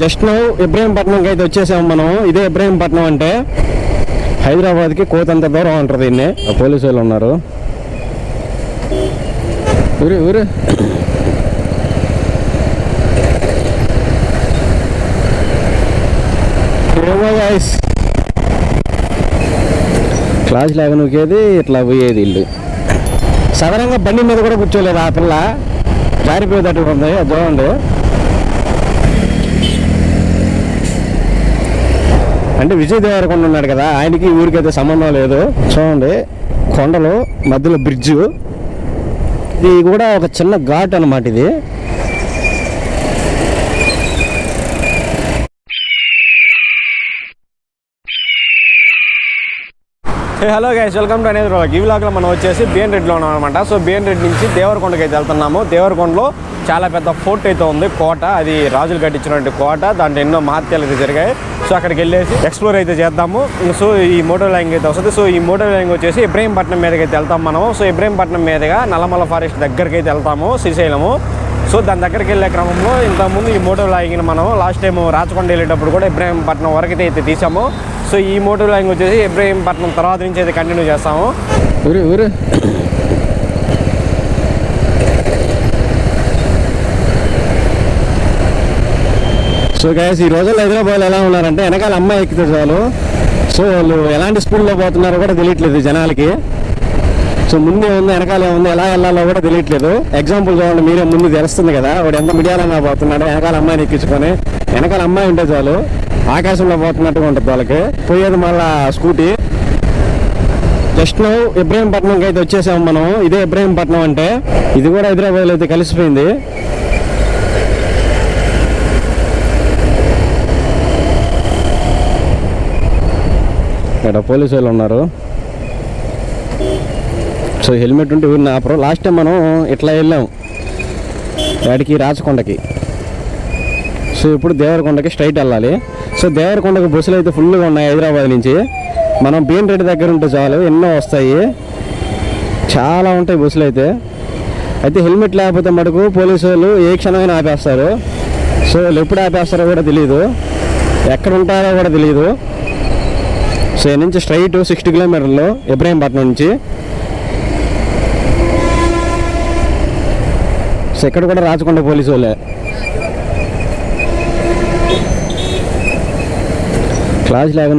Just now ఇబ్రహీంపట్నంకి అయితే వచ్చేసాం మనం ఇదే ఇబ్రహీంపట్నం అంటే హైదరాబాద్కి కోతంత దూరం అంటారు దీన్ని. పోలీసు వాళ్ళు ఉన్నారు. ఊరు ఊరు. క్లాస్ లాగా నూకేది ఇట్లా పోయేది ఇల్లు. సాధారణంగా బండి మీద కూడా కూర్చోలేదు ఆ పిల్ల. జారిపోయేటట్టు ఉంది అది చూడండి. అంటే విజయ్ దేవరకొండ ఉన్నాడు కదా ఆయనకి ఊరికైతే సంబంధం లేదు. చూడండి కొండలు మధ్యలో బ్రిడ్జ్ ఇది కూడా ఒక చిన్న ఘాట్ అన్నమాట ఇది. హలో గైస్ వెల్కమ్ టు అనేది బ్లాగ్ ఈ వ్లాగ్లో మనం వచ్చేసి బిఎన్ రెడ్డిలో ఉన్నాం అనమాట సో బిఎన్ రెడ్డి నుంచి దేవరకొండకి అయితే వెళ్తున్నాము. దేవరకొండలో చాలా పెద్ద ఫోర్ట్ అయితే ఉంది కోట. అది రాజులు కట్టించినటువంటి కోట. దాంట్లో ఎన్నో మహత్యాలు అయితే జరిగాయి. సో అక్కడికి వెళ్ళేసి ఎక్స్ప్లోర్ అయితే చేద్దాము. సో ఈ మోటో లైన్ అయితే వస్తుంది. సో ఈ మోటో లైన్ వచ్చేసి ఇబ్రహీంపట్నం మీదకి అయితే వెళ్తాం మనము. సో ఇబ్రహీంపట్నం మీదుగా నల్లమల ఫారెస్ట్ దగ్గరికి అయితే వెళ్తాము శ్రీశైలము. సో దాని దగ్గరికి వెళ్ళే క్రమంలో ఇంతకుముందు ఈ మోటో లాగిన మనం లాస్ట్ టైం రాచకొండ వెళ్ళేటప్పుడు కూడా ఇబ్రహీంపట్నం వరకు అయితే తీసాము. సో ఈ మోటో లాగింగ్ వచ్చేసి ఇబ్రహీంపట్నం తర్వాత నుంచి అయితే కంటిన్యూ చేస్తాము. ఊరు ఊరు. సో గైస్ ఈ రోజుల్లో హైదరాబాద్ ఎలా ఉన్నారంటే వెనకాల అమ్మాయి ఎక్కితే చాలు. సో వాళ్ళు ఎలాంటి స్పీడ్లో పోతున్నారో కూడా తెలియట్లేదు జనాలకి. సో ముందే ఉంది వెనకాల ఉంది ఎలా వెళ్ళాలో కూడా తెలియట్లేదు. ఎగ్జాంపుల్ చూడండి మీరే ముందు తెలుస్తుంది కదా వాడు ఎంత మిడియాలన్నా పోతున్నాడు వెనకాల అమ్మాయిని ఎక్కించుకొని వెనకాల అమ్మాయి ఉంటే చాలు. ఆకాశంలో పోతున్నట్టుగా ఉంటుంది వాళ్ళకి. పోయేది మళ్ళా స్కూటీ. జస్ట్ నౌ ఇబ్రహీంపట్నంకి అయితే వచ్చేసాము మనం. ఇదే ఇబ్రహీంపట్నం అంటే. ఇది కూడా హైదరాబాద్లో అయితే కలిసిపోయింది. ఇక్కడ పోలీసు వాళ్ళు ఉన్నారు. సో హెల్మెట్ ఉంటే ఊరిని ఆపరు. లాస్ట్ టైం మనం ఇట్లా వెళ్ళాం. వాడికి రాచకొండకి. సో ఇప్పుడు దేవరకొండకి స్ట్రైట్ వెళ్ళాలి. సో దేవరకొండకి బస్సులు అయితే ఫుల్గా ఉన్నాయి హైదరాబాద్ నుంచి. మనం బిఎన్ రెడ్డి దగ్గర ఉంటే చాలు ఎన్నో వస్తాయి. చాలా ఉంటాయి బస్సులు అయితే. అయితే హెల్మెట్ లేకపోతే మటుకు పోలీసు వాళ్ళు ఏ క్షణమైనా ఆపేస్తారు. సో వాళ్ళు ఎప్పుడు ఆపేస్తారో కూడా తెలియదు ఎక్కడ ఉంటారో కూడా తెలియదు సో నుంచి స్ట్రైట్ సిక్స్టీ కిలోమీటర్లు ఇబ్రాహీంపట్నం నుంచి. సో ఇక్కడ కూడా రాచకొండ పోలీసు వాళ్ళే. క్లాస్ లాగా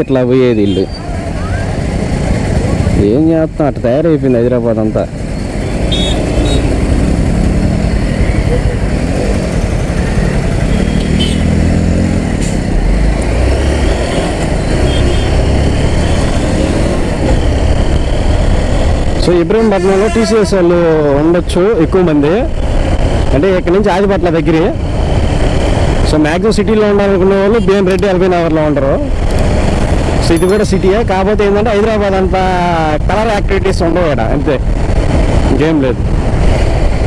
ఇట్లా పోయేది ఇల్లు. ఏం చేస్తాం? అట్లా తయారైపోయింది హైదరాబాద్ అంతా. సో ఇబ్రహీంపట్నంలో టీసీఎస్ వాళ్ళు ఉండొచ్చు ఎక్కువ మంది. అంటే ఇక్కడ నుంచి ఆదిపట్ల దగ్గరే. సో మ్యాక్సిమం సిటీలో ఉండాలనుకునే వాళ్ళు బిఎం రెడ్డి ఎల్బీ నగర్లో ఉంటారు సో ఇది కూడా సిటీయే. కాకపోతే ఏంటంటే హైదరాబాద్ అంత కలర్ యాక్టివిటీస్ ఉండవు ఇక్కడ. అంతే. ఇంకేం లేదు.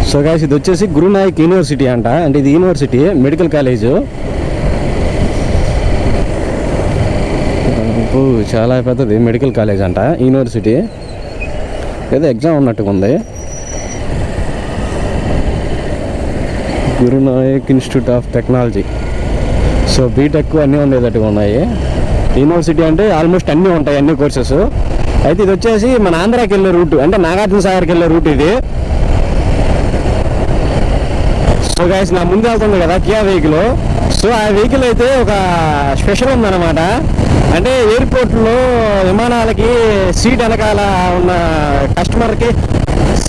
సో గాయస్ ఇది వచ్చేసి గురునాయక్ యూనివర్సిటీ అంట. అంటే ఇది యూనివర్సిటీ మెడికల్ కాలేజు. చాలా పెద్దది. మెడికల్ కాలేజ్ అంట యూనివర్సిటీ. ఏదో ఎగ్జామ్ ఉన్నట్టుగా ఉంది Gurunanak institute of technology. So BTech అన్నీ ఉండేటట్టుగా ఉన్నాయి. యూనివర్సిటీ అంటే ఆల్మోస్ట్ అన్నీ ఉంటాయి అన్ని కోర్సెస్. అయితే ఇది వచ్చేసి మన ఆంధ్రాకి వెళ్ళే రూట్ అంటే నాగార్జున సాగర్కి వెళ్ళే రూట్ ఇది. సో గాయస్ నా ముందు వెళ్తుంది కదా కియా వెహికల్. సో ఆ వెహికల్ అయితే ఒక స్పెషల్ ఉందన్నమాట. అంటే ఎయిర్పోర్ట్లో విమానాలకి సీట్ వెనకాల ఉన్న కస్టమర్కి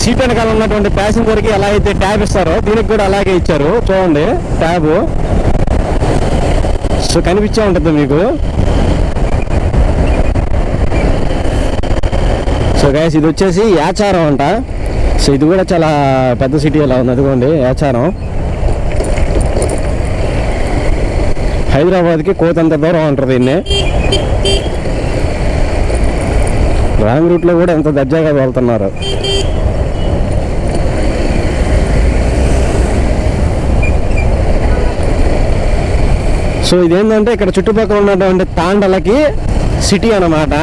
సీట్ వెనకాల ఉన్నటువంటి ప్యాసింజర్కి ఎలా అయితే ట్యాబ్ ఇస్తారో దీనికి కూడా అలాగే ఇచ్చారు. చూడండి ట్యాబ్. సో కనిపించే ఉంటుంది మీకు. సో గైస్ ఇది వచ్చేసి యాచారం అంట. సో ఇది కూడా చాలా పెద్ద సిటీ ఎలా ఉంది. అదిగోండి యాచారం. హైదరాబాద్కి కోతంత దూరం అంటారు దీన్ని? రాంగ్ రూట్లో కూడా ఎంత దర్జాగా వెళ్తున్నారు. సో ఇదేంటంటే ఇక్కడ చుట్టుపక్కల ఉన్నటువంటి తాండలకి సిటీ అన్నమాట.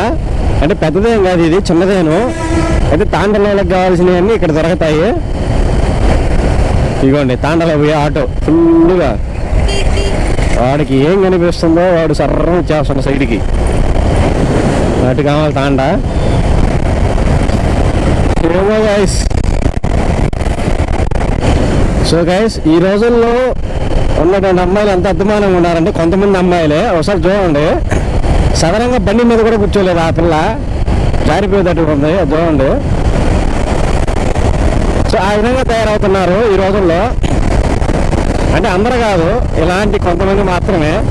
అంటే పెద్దదేం కాదు ఇది చిన్నదేను. అయితే తాండలకి కావాల్సినవన్నీ ఇక్కడ దొరుకుతాయి. ఇదిగోండి తాండల పోయే ఆటో. ఫుల్గా వాడికి ఏం కనిపిస్తుందో వాడు సర్రం వచ్చేస్తాడు సైడ్కి. అటు కావాలి తాండ. ఏమో గైస్ సో గైస్ ఈ రోజుల్లో ఉన్నటువంటి అమ్మాయిలు ఎంత అద్మానంగా ఉన్నారంటే కొంతమంది అమ్మాయిలే. ఒకసారి చూడండి. సదరంగా బండి మీద కూడా కూర్చోలేదు ఆ పిల్ల. జారిపోయేటట్టు ఉంది. చూడండి. సో ఆ విధంగా తయారవుతున్నారు ఈ రోజుల్లో. అంటే అందరు కాదు. ఇలాంటి కొంతమంది మాత్రమే.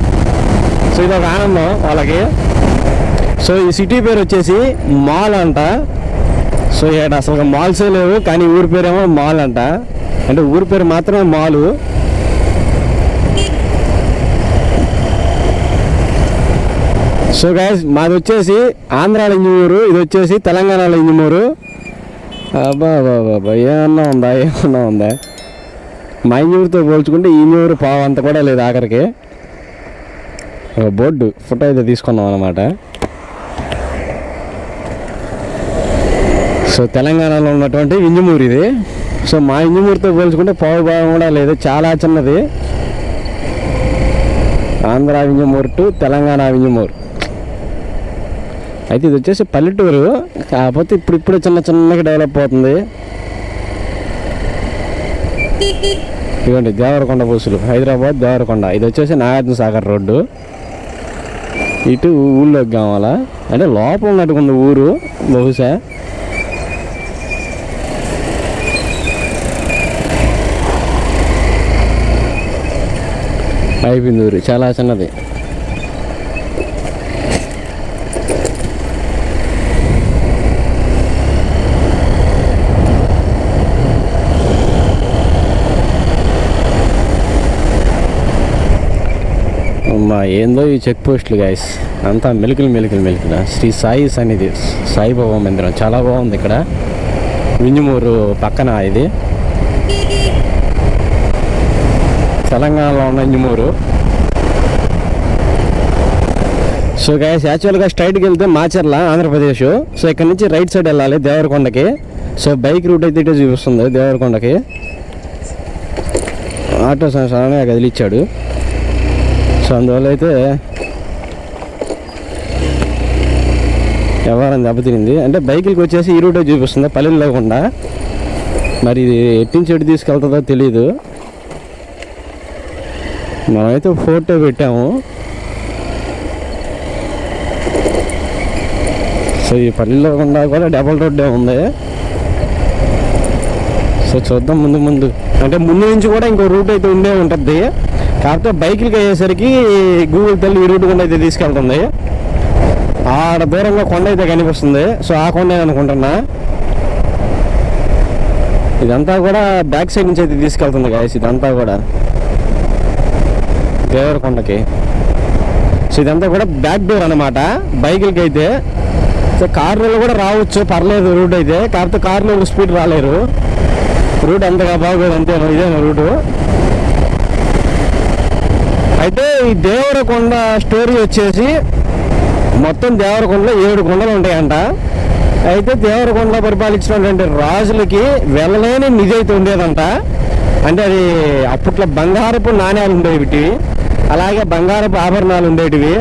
సో ఇది ఒక ఆనందం వాళ్ళకి. సో ఈ సిటీ పేరు వచ్చేసి మాల్ అంట. సో ఇక్కడ అసలు మాల్సే లేవు కానీ ఊరి పేరేమో మాల్ అంట. అంటే ఊరి పేరు మాత్రమే మాలు. సో గైస్ మాది వచ్చేసి ఆంధ్రాలో ఇంజమూరు ఇది వచ్చేసి తెలంగాణలో ఇంజమూరు అబ్బా బాబా ఏమన్నా ఉందా ఏమన్నా ఉందా? మా ఇంజూరుతో పోల్చుకుంటే ఈ ఇంజూరు పావు అంత కూడా లేదు ఆఖరికి. బోర్డు ఫోటో అయితే తీసుకున్నాం అనమాట సో తెలంగాణలో ఉన్నటువంటి ఇంజమూరు ఇది. సో మా ఇంజమూరుతో పోల్చుకుంటే పావు భాగం కూడా లేదు చాలా చిన్నది. ఆంధ్ర వింజమూరు టు తెలంగాణ వింజమూరు అయితే ఇది వచ్చేసి పల్లెటూరు. కాకపోతే ఇప్పుడు ఇప్పుడు చిన్న చిన్నగా డెవలప్ అవుతుంది. ఇదిగోండి దేవరకొండ బస్సులు హైదరాబాద్ దేవరకొండ. ఇది వచ్చేసి నాగార్జున సాగర్ రోడ్డు. ఇటు ఊళ్ళోకి కావాలా? అంటే లోపల ఉన్నట్టుకుంది ఊరు బహుశా. అయిపోయింది ఊరు. చాలా చిన్నది. అమ్మా ఏందో ఈ చెక్ పోస్టులు గాయస్ అంతా మెలికలు మెలికలు మెలికలు. శ్రీ సాయి సన్నిధి సాయిబాబా మందిరం. చాలా బాగుంది ఇక్కడ. వింజమూరు పక్కన ఇది. తెలంగాణలో ఉన్న ఇంజమూరు సో గాయస్ యాక్చువల్గా స్ట్రైట్కి వెళ్తే మాచర్ల ఆంధ్రప్రదేశ్. సో ఇక్కడ నుంచి రైట్ సైడ్ వెళ్ళాలి దేవరకొండకి. సో బైక్ రూట్ అయితే ఇటే చూపిస్తుంది దేవరకొండకి. ఆటో సంవత్సరాన్ని కదిలిచ్చాడు. సో అందువల్ల అయితే వ్యవహారం దెబ్బతినింది. అంటే బైకులకి వచ్చేసి ఈ రూటే చూపిస్తుంది పల్లెలు లేకుండా. మరి ఇది ఎట్టించి ఎటు తీసుకెళ్తుందో తెలియదు మనమైతే ఫోటో పెట్టాము. సో ఈ పల్లెల్లో కూడా కూడా డబల్ రోడ్డే ఉంది. సో చూద్దాం ముందు ముందు. అంటే ముందు నుంచి కూడా ఇంకో రూట్ అయితే ఉండే ఉంటుంది. కాకపోతే బైకులకి అయ్యేసరికి గూగుల్ తల్లి ఇరుగుడుకుండా రూట్ అయితే తీసుకెళ్తుంది. ఆడ దూరంగా కొండ అయితే కనిపిస్తుంది. సో ఆ కొండ అనుకుంటున్నా. ఇదంతా కూడా బ్యాక్ సైడ్ నుంచి అయితే తీసుకెళ్తుంది గాయస్ ఇదంతా కూడా. దేవరకొండకి సో ఇదంతా కూడా బ్యాక్ డోర్ అనమాట బైకులకి అయితే. సో కార్లలో కూడా రావచ్చు పర్లేదు రూట్ అయితే. కాకపోతే కార్లో స్పీడ్ రాలేరు రూట్ అంతగా బాగోదు అంతేనా ఇదేనా రూటు? అయితే ఈ దేవరకొండ స్టోరీ వచ్చేసి మొత్తం దేవరకొండలో ఏడు కొండలు ఉంటాయంట. అయితే దేవరకొండలో పరిపాలించినటువంటి రాజులకి వెళ్ళలేని నిధి అయితే ఉండేదంట. అంటే అది అప్పట్లో బంగారపు నాణ్యాలు ఉండేవి అలాగే బంగారపు ఆభరణాలు ఉండేటివి.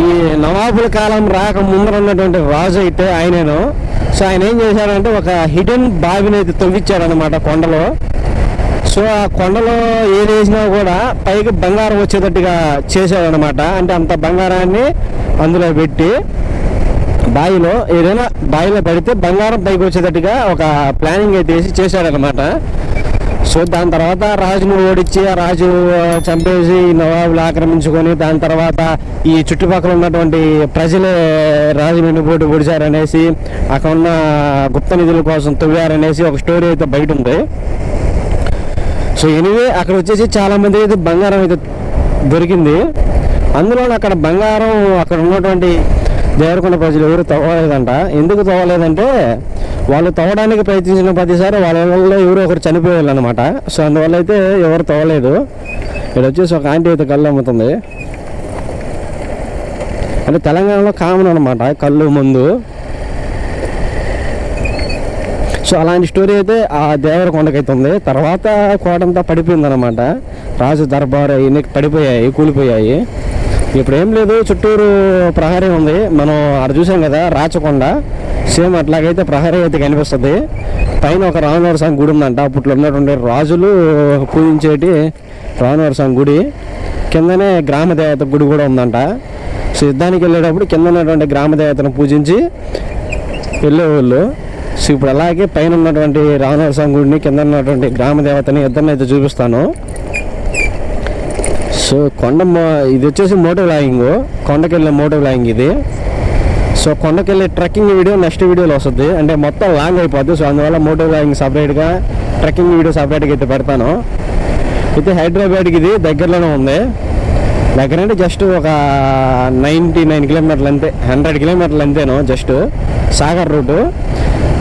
ఈ నవాబుల కాలం రాక ముందర ఉన్నటువంటి రాజు అయితే ఆయనేను. సో ఆయన ఏం చేశాడంటే ఒక హిడెన్ బావిని అయితే తవ్విచ్చాడనమాట కొండలో. సో ఆ కొండలో ఏది వేసినా కూడా పైకి బంగారం వచ్చేటట్టుగా చేశాడనమాట అంటే అంత బంగారాన్ని అందులో పెట్టి బావిలో ఏదైనా బావిలో పడితే బంగారం పైకి వచ్చేటట్టుగా ఒక ప్లానింగ్ అయితే వేసి చేశాడనమాట. సో దాని తర్వాత రాజును ఓడించి ఆ రాజు చంపేసి నవాబులు ఆక్రమించుకొని దాని తర్వాత ఈ చుట్టుపక్కల ఉన్నటువంటి ప్రజలే రాజు వెన్నుపోటు పొడిచారనేసి అక్కడ ఉన్న గుప్త నిధుల కోసం తవ్వారనేసి ఒక స్టోరీ అయితే బయట ఉంది. సో ఎనివే అక్కడ వచ్చేసి చాలా మంది అయితే బంగారం అయితే దొరికింది. అందులో అక్కడ బంగారం అక్కడ ఉన్నటువంటి దేవరకొండ ప్రజలు ఎవరు తవ్వలేదంట. ఎందుకు తవ్వలేదంటే వాళ్ళు తవ్వడానికి ప్రయత్నించిన ప్రతిసారి వాళ్ళ ఎవరో ఒకరు చనిపోయారు అనమాట సో అందువల్ల అయితే ఎవరు తవ్వలేదు. ఇక్కడ వచ్చేసి ఒక ఆంటీ అయితే కళ్ళు అమ్ముతుంది. అంటే తెలంగాణలో కామన్ అనమాట కళ్ళు ముందు. సో అలాంటి స్టోరీ అయితే ఆ దేవరకొండకైతే ఉంది తర్వాత కోటంతా పడిపోయింది అనమాట రాజు దర్బార్ అవన్నీ పడిపోయాయి కూలిపోయాయి. ఇప్పుడు ఏం లేదు చుట్టూరు ప్రహరీ ఉంది. మనం అక్కడ చూసాం కదా రాచకొండ. సేమ్ అట్లాగైతే ప్రహరీ అయితే కనిపిస్తుంది. పైన ఒక రామనవర స్వామి గుడి ఉందంట. అప్పట్లో ఉన్నటువంటి రాజులు పూజించేటి రామనవర స్వామి గుడి. కిందనే గ్రామదేవత గుడి కూడా ఉందంట. సో యుద్ధానికి వెళ్ళేటప్పుడు కింద ఉన్నటువంటి గ్రామదేవతను పూజించి వెళ్ళేవాళ్ళు. సో ఇప్పుడు అలాగే పైన ఉన్నటువంటి రామనగర గుడిని కింద ఉన్నటువంటి గ్రామ దేవతని ఇద్దరిని అయితే చూపిస్తాను. సో కొండ ఇది వచ్చేసి మోటో లాగింగ్ కొండకి వెళ్ళిన మోటో లాగింగ్ ఇది. సో కొండకి వెళ్ళే ట్రెక్కింగ్ వీడియో నెక్స్ట్ వీడియోలో వస్తుంది. అంటే మొత్తం లాంగ్ అయిపోద్ది. సో అందువల్ల మోటో లాగింగ్ సపరేట్గా ట్రెక్కింగ్ వీడియో సపరేట్గా అయితే పెడతాను. అయితే హైదరాబాద్కి ఇది దగ్గరలోనే ఉంది. దగ్గర అంటే జస్ట్ ఒక నైంటీ నైన్ కిలోమీటర్లు అంతే హండ్రెడ్ కిలోమీటర్లు అంతేను జస్ట్ సాగర్ రూటు.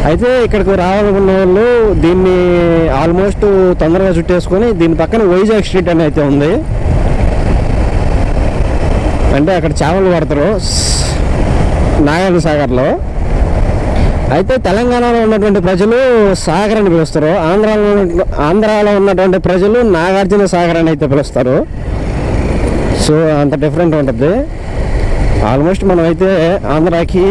అయితే ఇక్కడికి రావాలనుకున్న వాళ్ళు దీన్ని ఆల్మోస్ట్ తొందరగా చుట్టేసుకొని దీని పక్కన వైజాగ్ స్ట్రీట్ అని అయితే ఉంది. అంటే అక్కడ చేపలు పడతారు. నాగార్జున సాగర్లో. అయితే తెలంగాణలో ఉన్నటువంటి ప్రజలు సాగర్ అని పిలుస్తారు. ఆంధ్రాలో ఆంధ్రాలో ఉన్నటువంటి ప్రజలు నాగార్జున సాగర్ అని అయితే పిలుస్తారు. సో అంత డిఫరెంట్ ఉంటుంది. ఆల్మోస్ట్ మనం అయితే ఆంధ్రాకి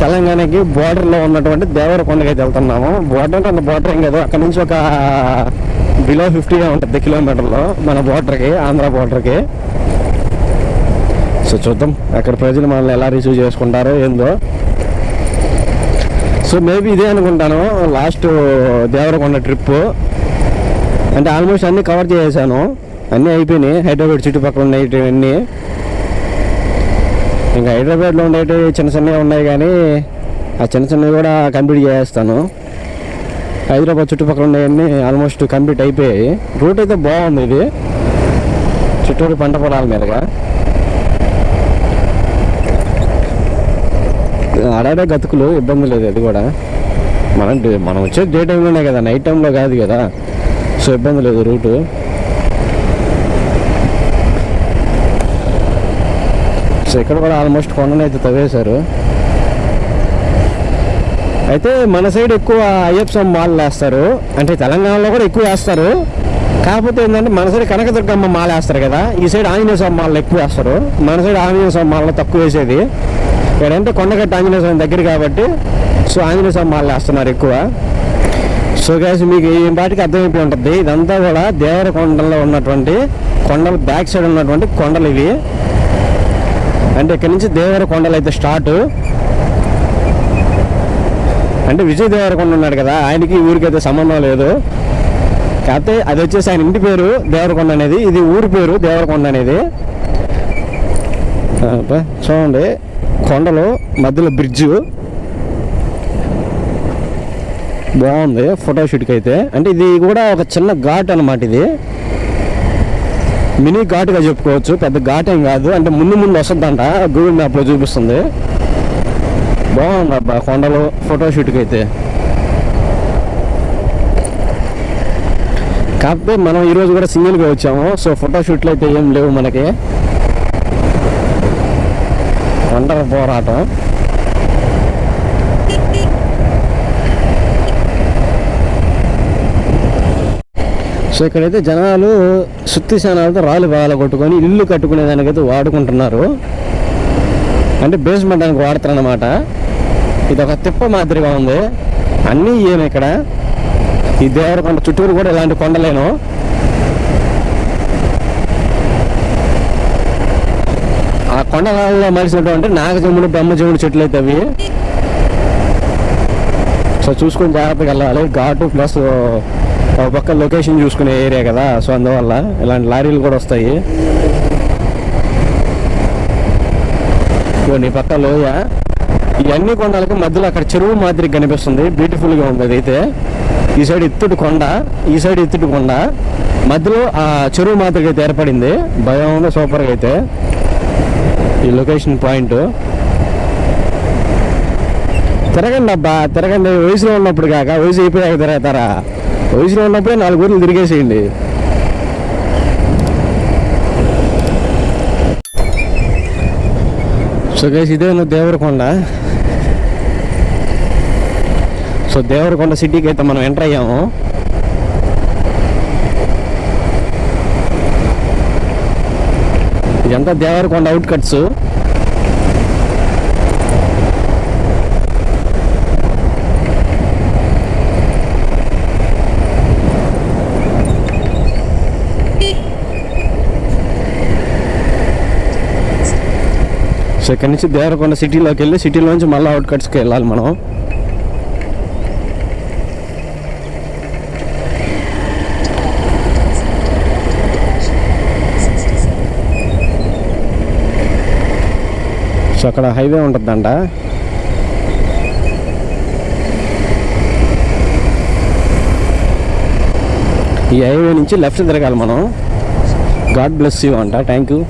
తెలంగాణకి బోర్డర్లో ఉన్నటువంటి దేవరకొండకి అయితే వెళ్తున్నాము. బోర్డర్ అంటే అంత బోర్డర్ ఏం కాదు. అక్కడ నుంచి ఒక బిలో ఫిఫ్టీగా ఉంటుంది కిలోమీటర్లో మన బోర్డర్కి ఆంధ్ర బోర్డర్కి సో చూద్దాం అక్కడ ప్రజలు మనల్ని ఎలా రిసీవ్ చేసుకుంటారో ఏందో. సో మేబీ ఇదే అనుకుంటాను. లాస్ట్ దేవరకొండ ట్రిప్ అంటే ఆల్మోస్ట్ అన్నీ కవర్ చేసేసాను. అన్నీ అయిపోయినాయి. హైదరాబాద్ చుట్టుపక్కల ఉన్నాయి అన్నీ. ఇంకా హైదరాబాద్లో ఉండేవి చిన్న చిన్నవి ఉన్నాయి కానీ ఆ చిన్న చిన్నవి కూడా కంప్లీట్ చేసేస్తాను. హైదరాబాద్ చుట్టుపక్కల ఉండేవన్నీ ఆల్మోస్ట్ కంప్లీట్ అయిపోయాయి. రూట్ అయితే బాగుంది ఇది. చుట్టూరు పంట పొలాల మీదుగా. ఆడాడే గతుకులు ఇబ్బంది లేదు అది కూడా. మనం మనం వచ్చే డే టైంలోనే కదా నైట్ టైంలో కాదు కదా. సో ఇబ్బంది లేదు రూటు. సో ఇక్కడ కూడా ఆల్మోస్ట్ కొండను అయితే తవ్వేశారు. అయితే మన సైడ్ ఎక్కువ అయ్యప్ప స్వామి మాలలు వేస్తారు. అంటే తెలంగాణలో కూడా ఎక్కువ వేస్తారు. కాకపోతే ఏంటంటే మన సైడ్ కనకదుర్గమ్మ మాల వేస్తారు కదా ఈ సైడ్ ఆంజనేయ స్వామి మాలలు ఎక్కువ వేస్తారు. మన సైడ్ ఆంజనేయ స్వామి మాలలో తక్కువ వేసేది. ఇక్కడంటే కొండగట్ట ఆంజనేయ స్వామి దగ్గర కాబట్టి సో ఆంజనేయ స్వామి మాలలు వేస్తున్నారు ఎక్కువ. సో గ్యాస్ మీకు ఈ పాటికి అర్థమైపోయి ఉంటుంది. ఇదంతా కూడా దేవరకొండలో ఉన్నటువంటి కొండల బ్యాక్ సైడ్ ఉన్నటువంటి కొండలు ఇవి. అంటే ఇక్కడ నుంచి దేవర కొండలు అయితే స్టార్ట్ అంటే విజయ్ దేవరకొండ ఉన్నాడు కదా ఆయనకి ఊరికి అయితే సంబంధం లేదు. కాకపోతే అది వచ్చేసి ఆయన ఇంటి పేరు దేవరకొండ అనేది ఇది ఊరి పేరు దేవరకొండ అనేది. చూడండి కొండలు మధ్యలో బ్రిడ్జ్ బాగుంది ఫోటోషూట్కి అయితే. అంటే ఇది కూడా ఒక చిన్న ఘాట్ అన్నమాట ఇది. మినీ ఘాట్గా చెప్పుకోవచ్చు. పెద్ద ఘాట్ ఏం కాదు. అంటే ముందు ముందు వస్తుందంట. గూగుల్ మ్యాప్లో చూపిస్తుంది. బాగుంది అబ్బా కొండలు ఫోటోషూట్కి అయితే. కాకపోతే మనం ఈరోజు కూడా సింగిల్గా వచ్చాము. సో ఫోటోషూట్లు అయితే ఏం లేవు మనకి. కొండల పోరాటం. సో ఇక్కడైతే జనాలు సుత్తి శానాలతో రాళ్ళు బాగా కొట్టుకొని ఇల్లు కట్టుకునే దానికైతే వాడుకుంటున్నారు. అంటే బేస్మెంట్ దానికి వాడతారనమాట ఇది ఒక తిప్ప మాదిరిగా ఉంది. అన్నీ ఏమి ఇక్కడ? ఈ దేవరకొండ చుట్టూరు కూడా ఇలాంటి కొండలేను. ఆ కొండలలో మలిసినటువంటి నాగజముడు బ్రహ్మజముడు చెట్లు అయితే అవి. సో చూసుకొని జాగ్రత్తగా వెళ్ళాలి. ఘాటు ప్లస్ ఒక పక్క లొకేషన్ చూసుకునే ఏరియా కదా సో అందువల్ల ఇలాంటి లారీలు కూడా వస్తాయి. ఇదిగోండి ఈ పక్క లోయ. ఇవన్నీ కొండలకు మధ్యలో అక్కడ చెరువు మాదిరి కనిపిస్తుంది. బ్యూటిఫుల్గా ఉంది అదైతే. ఈ సైడ్ ఎత్తుడు కొండ ఈ సైడ్ ఎత్తుడు కొండ. మధ్యలో ఆ చెరువు మాదిరిగా అయితే ఏర్పడింది. భయం సూపర్గా అయితే. ఈ లొకేషన్ పాయింట్ తిరగండి అబ్బా తిరగండి. వయసులో ఉన్నప్పుడు కాక వయసు అయిపోయాక తిరగతారా? వయసులో ఉన్నప్పుడే నాలుగు ఊర్లు తిరిగేసేయండి. సో గైస్ ఇదే దేవరకొండ. సో దేవరకొండ సిటీకి అయితే మనం ఎంటర్ అయ్యాము. ఇదంతా దేవరకొండ అవుట్ కట్స్ సో ఇక్కడ నుంచి దేవరకొండ సిటీలోకి వెళ్ళి సిటీలో నుంచి మళ్ళీ అవుట్ కట్స్కి వెళ్ళాలి మనం. సో అక్కడ హైవే ఉంటుందంట. ఈ హైవే నుంచి లెఫ్ట్ తిరగాలి మనం. గాడ్ బ్లెస్ యూ అంట. థ్యాంక్ యూ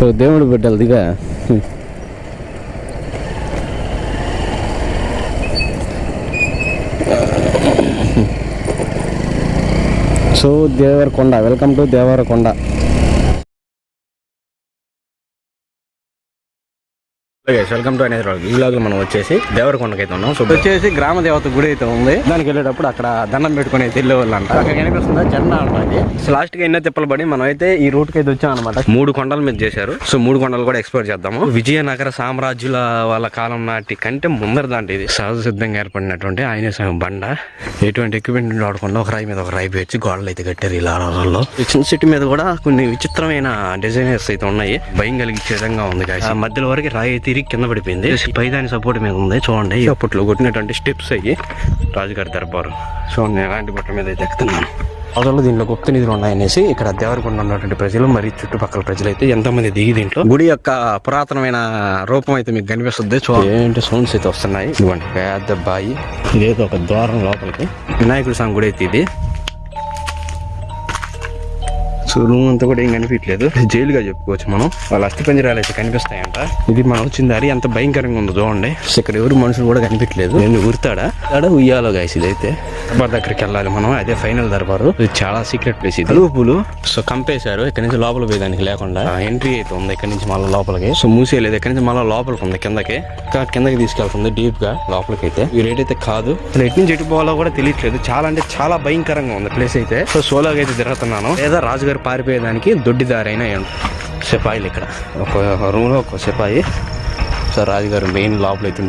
దేవుడు బిడ్డలదిగా so Devarakonda welcome to Devarakonda. Welcome to అనేది ఈ వ్లాగ్ మనం వచ్చేసి దేవరకొండకి అయితే ఉన్నాం. సో వచ్చేసి గ్రామ దేవత గుడి అయితే ఉంది. దానికి వెళ్ళేటప్పుడు అక్కడ దండం పెట్టుకుని అయితే వెళ్ళే. వాళ్ళు అంట అక్కడ కనిపిస్తుందా జెండా అనమాట సో లాస్ట్కి ఎన్నో తిప్పలు పడి మనం అయితే ఈ రూట్కి అయితే వచ్చాం అనమాట మూడు కొండల మీద చేశారు. సో మూడు కొండలు కూడా ఎక్స్ప్లోర్ చేద్దాము. విజయనగర సామ్రాజ్యుల వాళ్ళ కాలం నాటి కంటే ముందర దాంట్లో ఇది. సహజ సిద్ధంగా ఏర్పడినటువంటి ఆయన స్వామి బండ. ఎటువంటి ఎక్విప్మెంట్ వాడకుండా. ఒక రాయి మీద ఒక రాయి పేర్చి గోడలు అయితే కట్టారు ఇలా రోజుల్లో. చిన్న సిటీ మీద కూడా కొన్ని విచిత్రమైన డిజైనర్స్ అయితే ఉన్నాయి. భయం కలిగించే విధంగా ఉంది మధ్యలో వరకు రాయి అయితే ఇరిగి కింద పడిపోయింది. పైదాని సపోర్ట్ మీద ఉంది. చూడండి. అప్పట్లో కొట్టినటువంటి స్టెప్స్ అయ్యి రాజుగారి దర్బారు. చూడండి ఎలాంటి గుట్ట మీద అయితే ఎక్కుతున్నాను అసలు దీంట్లో గుప్త నిధులు ఉన్నాయనేసి ఇక్కడ దేవరకొండ ఉన్నటువంటి ప్రజలు మరి చుట్టుపక్కల ప్రజలు అయితే ఎంతమంది దిగి దీంట్లో గుడి యొక్క పురాతనమైన రూపం అయితే మీకు కనిపిస్తుంది. ఏంటి సౌండ్స్ అయితే వస్తున్నాయి? ఇదిగోండి పెద్ద బాయి. ఇదేదో ఒక ద్వారం లోపలికి. వినాయకుడి స్వామి గుడి అయితే ఇది. సో రూమ్ అంతా కూడా ఏం కనిపించలేదు జైలుగా చెప్పుకోవచ్చు మనం. వాళ్ళ అస్థి పంజరాలు అయితే కనిపిస్తాయంట. ఇది మనం వచ్చిన దారి. ఎంత భయంకరంగా ఉందో చూడండి. సో ఇక్కడ ఎవరు మనుషులు కూడా కనిపించలేదు నేను ఉరుతాడా ఆడ ఉయ్యాలో గాయస్ ఇదైతే. దర్బార్ దగ్గరికి వెళ్ళాలి మనం. అదే ఫైనల్ దర్బారు. ఇది చాలా సీక్రెట్ ప్లేస్ ఇది. పూలు సో కంపేశారు. ఇక్కడ నుంచి లోపల పోయేదానికి లేకుండా. ఎంట్రీ అయితే ఉంది. ఇక్కడ నుంచి మళ్ళీ లోపలికి. సో మూసేయలేదు. ఇక్కడ నుంచి మళ్ళీ లోపలికి ఉంది. కిందకి. కిందకి తీసుకెళ్తుంది. డీప్గా లోపలికి అయితే ఈ రేట్ అయితే కాదు. అసలు ఎటు నుంచి ఎటు పోవాలో కూడా తెలియట్లేదు. చాలా అంటే చాలా భయంకరంగా ఉంది ప్లేస్ అయితే. సో సోలోగా అయితే తిరుగుతున్నాను. లేదా రాజుగారు పారిపోయేదానికి దొడ్డి దారి సిపాయిలు ఇక్కడ. ఒక రూమ్లో ఒక సిపాయి. సో రాజుగారు మెయిన్ లోపల అయితే